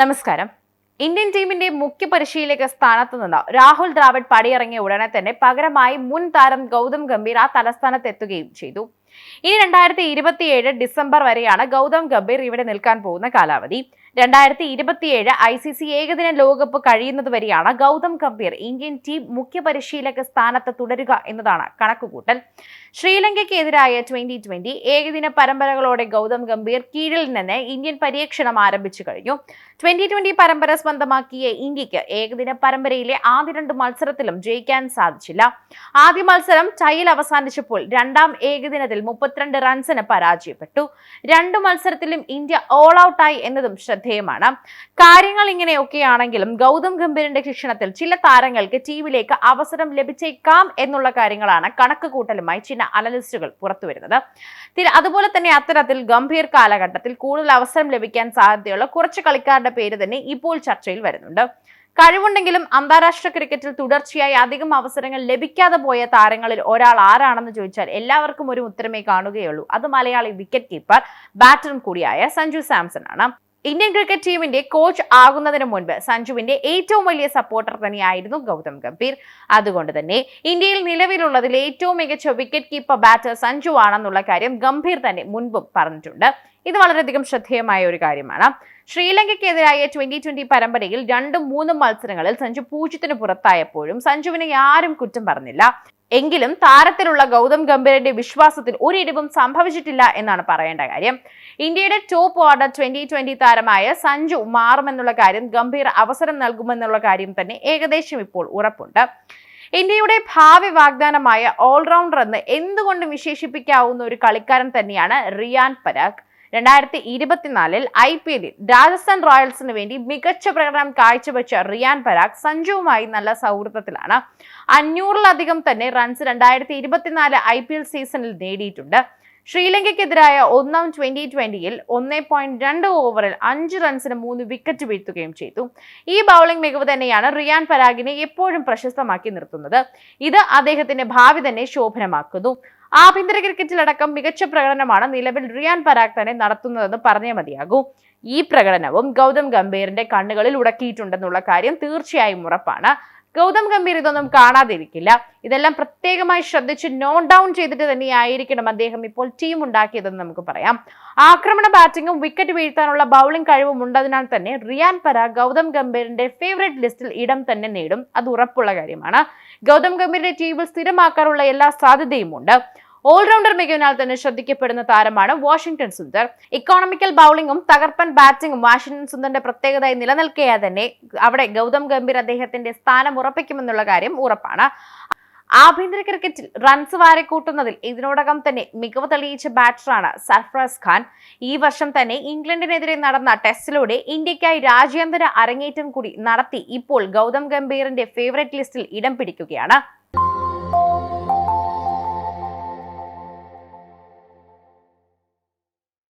നമസ്കാരം. ഇന്ത്യൻ ടീമിന്റെ മുഖ്യ പരിശീലക സ്ഥാനത്ത് നിന്ന് രാഹുൽ ദ്രാവിഡ് പടിയിറങ്ങിയ ഉടനെ തന്നെ പകരമായി മുൻ താരം ഗൗതം ഗംഭീർ ആ തലസ്ഥാനത്ത് എത്തുകയും ചെയ്തു. ഇനി രണ്ടായിരത്തി ഇരുപത്തിയേഴ് ഡിസംബർ വരെയാണ് ഗൗതം ഗംഭീർ ഇവിടെ നിൽക്കാൻ പോകുന്ന കാലാവധി. രണ്ടായിരത്തി ഇരുപത്തിയേഴ് ഐ സി സി ഏകദിന ലോകകപ്പ് കഴിയുന്നത് വരെയാണ് ഗൗതം ഗംഭീർ ഇന്ത്യൻ ടീം മുഖ്യ പരിശീലക സ്ഥാനത്ത് തുടരുക എന്നതാണ് കണക്കുകൂട്ടൽ. ശ്രീലങ്കയ്ക്കെതിരായ ട്വന്റി ട്വന്റി ഏകദിന പരമ്പരകളോടെ ഗൗതം ഗംഭീർ കീഴിൽ നിന്ന് ഇന്ത്യൻ പരീക്ഷണം ആരംഭിച്ചു കഴിഞ്ഞു. ട്വന്റി ട്വന്റി പരമ്പര സ്വന്തമാക്കിയ ഇന്ത്യയ്ക്ക് ഏകദിന പരമ്പരയിലെ ആദ്യ രണ്ട് മത്സരത്തിലും ജയിക്കാൻ സാധിച്ചില്ല. ആദ്യ മത്സരം ടൈൽ അവസാനിച്ചപ്പോൾ രണ്ടാം ഏകദിനത്തിൽ മുപ്പത്തിരണ്ട് റൺസിന് പരാജയപ്പെട്ടു. രണ്ടു മത്സരത്തിലും ഇന്ത്യ ഓൾ ഔട്ടായി എന്നതും ശ്രദ്ധേയമാണ്. കാര്യങ്ങൾ ഇങ്ങനെയൊക്കെയാണെങ്കിലും ഗൗതം ഗംഭീറിന്റെ ശിക്ഷണത്തിൽ ചില താരങ്ങൾക്ക് ടീമിലേക്ക് അവസരം ലഭിച്ചേക്കാം എന്നുള്ള കാര്യങ്ങളാണ് കണക്ക് കൂട്ടലുമായി ചില അനലിസ്റ്റുകൾ പുറത്തുവരുന്നത്. അതുപോലെ തന്നെ അത്തരത്തിൽ ഗംഭീർ കാലഘട്ടത്തിൽ കൂടുതൽ അവസരം ലഭിക്കാൻ സാധ്യതയുള്ള കുറച്ച് കളിക്കാരുടെ പേര് തന്നെ ഇപ്പോൾ ചർച്ചയിൽ വരുന്നുണ്ട്. കഴിവുണ്ടെങ്കിലും അന്താരാഷ്ട്ര ക്രിക്കറ്റിൽ തുടർച്ചയായി അധികം അവസരങ്ങൾ ലഭിക്കാതെ പോയ താരങ്ങളിൽ ഒരാൾ ആരാണെന്ന് ചോദിച്ചാൽ എല്ലാവർക്കും ഒരു ഉത്തരമേ കാണുകയുള്ളൂ. അത് മലയാളി വിക്കറ്റ് കീപ്പർ ബാറ്ററും കൂടിയായ സഞ്ജു സാംസൺ ആണ് ഇന്ത്യൻ ക്രിക്കറ്റ് ടീമിന്റെ കോച്ച് ആകുന്നതിന് മുൻപ് സഞ്ജുവിന്റെ ഏറ്റവും വലിയ സപ്പോർട്ടർ തന്നെയായിരുന്നു ഗൗതം ഗംഭീർ. അതുകൊണ്ട് തന്നെ ഇന്ത്യയിൽ നിലവിലുള്ളതിൽ ഏറ്റവും മികച്ച വിക്കറ്റ് കീപ്പർ ബാറ്റർ സഞ്ജു ആണെന്നുള്ള കാര്യം ഗംഭീർ തന്നെ മുൻപ് പറഞ്ഞിട്ടുണ്ട്. ഇത് വളരെയധികം ശ്രദ്ധേയമായ ഒരു കാര്യമാണ്. ശ്രീലങ്കയ്ക്കെതിരായ ട്വന്റി ട്വന്റി പരമ്പരയിൽ രണ്ടും മൂന്നും മത്സരങ്ങളിൽ സഞ്ജു പൂജ്യത്തിന് പുറത്തായപ്പോഴും സഞ്ജുവിനെ ആരും കുറ്റം പറഞ്ഞില്ല. എങ്കിലും താരത്തിലുള്ള ഗൗതം ഗംഭീരന്റെ വിശ്വാസത്തിൽ ഒരിടിവും സംഭവിച്ചിട്ടില്ല എന്നാണ് പറയേണ്ട കാര്യം. ഇന്ത്യയുടെ ടോപ്പ് ഓർഡർ ട്വന്റി ട്വന്റി താരമായ സഞ്ജു മാറുമെന്നുള്ള കാര്യം ഗംഭീർ അവസരം നൽകുമെന്നുള്ള കാര്യം തന്നെ ഏകദേശം ഇപ്പോൾ ഉറപ്പുണ്ട്. ഇന്ത്യയുടെ ഭാവി വാഗ്ദാനമായ ഓൾറൗണ്ടർ എന്ന് എന്തുകൊണ്ടും വിശേഷിപ്പിക്കാവുന്ന ഒരു കളിക്കാരൻ തന്നെയാണ് റിയാൻ പരാഗ്. രണ്ടായിരത്തി ഇരുപത്തിനാലിൽ ഐ പി എല്ലിൽ രാജസ്ഥാൻ റോയൽസിന് വേണ്ടി മികച്ച പ്രകടനം കാഴ്ചവെച്ച റിയാൻ പരാഗ് സഞ്ജുവുമായി നല്ല സൗഹൃദത്തിലാണ്. അഞ്ഞൂറിലധികം തന്നെ റൺസ് രണ്ടായിരത്തി ഇരുപത്തിനാല് ഐ പി എൽ സീസണിൽ നേടിയിട്ടുണ്ട്. ശ്രീലങ്കയ്ക്കെതിരായ ഒന്നാം ട്വന്റി ട്വന്റിയിൽ ഒന്നേ പോയിന്റ് രണ്ട് ഓവറിൽ അഞ്ച് റൺസിന് മൂന്ന് വിക്കറ്റ് വീഴ്ത്തുകയും ചെയ്തു. ഈ ബൗളിംഗ് മികവ് തന്നെയാണ് റിയാൻ പരാഗിനെ എപ്പോഴും പ്രശസ്തമാക്കി നിർത്തുന്നത്. ഇത് അദ്ദേഹത്തിന്റെ ഭാവി തന്നെ ശോഭനമാക്കുന്നു. ആഭ്യന്തര ക്രിക്കറ്റിലടക്കം മികച്ച പ്രകടനമാണ് നിലവിൽ റിയാൻ പരാഗ് തന്നെ നടത്തുന്നതെന്ന് പറഞ്ഞേ മതിയാകൂ. ഈ പ്രകടനവും ഗൗതം ഗംഭീറിന്റെ കണ്ണുകളിൽ ഉടക്കിയിട്ടുണ്ടെന്നുള്ള കാര്യം തീർച്ചയായും ഉറപ്പാണ്. ഗൗതം ഗംഭീർ ഇതൊന്നും കാണാതിരിക്കില്ല. ഇതെല്ലാം പ്രത്യേകമായി ശ്രദ്ധിച്ച് നോൺ ഡൗൺ ചെയ്തിട്ട് തന്നെയായിരിക്കണം അദ്ദേഹം ഇപ്പോൾ ടീം ഉണ്ടാക്കിയതെന്ന് നമുക്ക് പറയാം. ആക്രമണ ബാറ്റിംഗും വിക്കറ്റ് വീഴ്ത്താനുള്ള ബൗളിംഗ് കഴിവും ഉണ്ടതിനാൽ തന്നെ റിയാൻ പര ഗൗതം ഗംഭീറിന്റെ ഫേവറേറ്റ് ലിസ്റ്റിൽ ഇടം തന്നെ നേടും. അത് ഉറപ്പുള്ള കാര്യമാണ്. ഗൗതം ഗംഭീറിന്റെ ടീമിൽ സ്ഥിരമാക്കാനുള്ള എല്ലാ സാധ്യതയും ഉണ്ട്. ഓൾറൗണ്ടർ മികവിനാൽ തന്നെ ശ്രദ്ധിക്കപ്പെടുന്ന താരമാണ് വാഷിംഗ്ടൺ സുന്ദർ. ഇക്കോണമിക്കൽ ബൗളിംഗും തകർപ്പൻ ബാറ്റിംഗും വാഷിംഗ്ടൺ സുന്ദറിന്റെ പ്രത്യേകതയായി നിലനിൽക്കെ തന്നെ അവിടെ ഗൗതം ഗംഭീർ അദ്ദേഹത്തിന്റെ സ്ഥാനം ഉറപ്പിക്കുമെന്നുള്ള കാര്യം ഉറപ്പാണ്. ആഭ്യന്തര ക്രിക്കറ്റിൽ റൺസ് വാരിക്കൂട്ടുന്നതിൽ ഇതിനോടകം തന്നെ മികവ് തെളിയിച്ച ബാറ്ററാണ് സർഫറാസ് ഖാൻ. ഈ വർഷം തന്നെ ഇംഗ്ലണ്ടിനെതിരെ നടന്ന ടെസ്റ്റിലൂടെ ഇന്ത്യക്കായി രാജ്യാന്തര അരങ്ങേറ്റം കൂടി നടത്തി ഇപ്പോൾ ഗൗതം ഗംഭീറിന്റെ ഫേവറേറ്റ് ലിസ്റ്റിൽ ഇടം പിടിക്കുകയാണ്.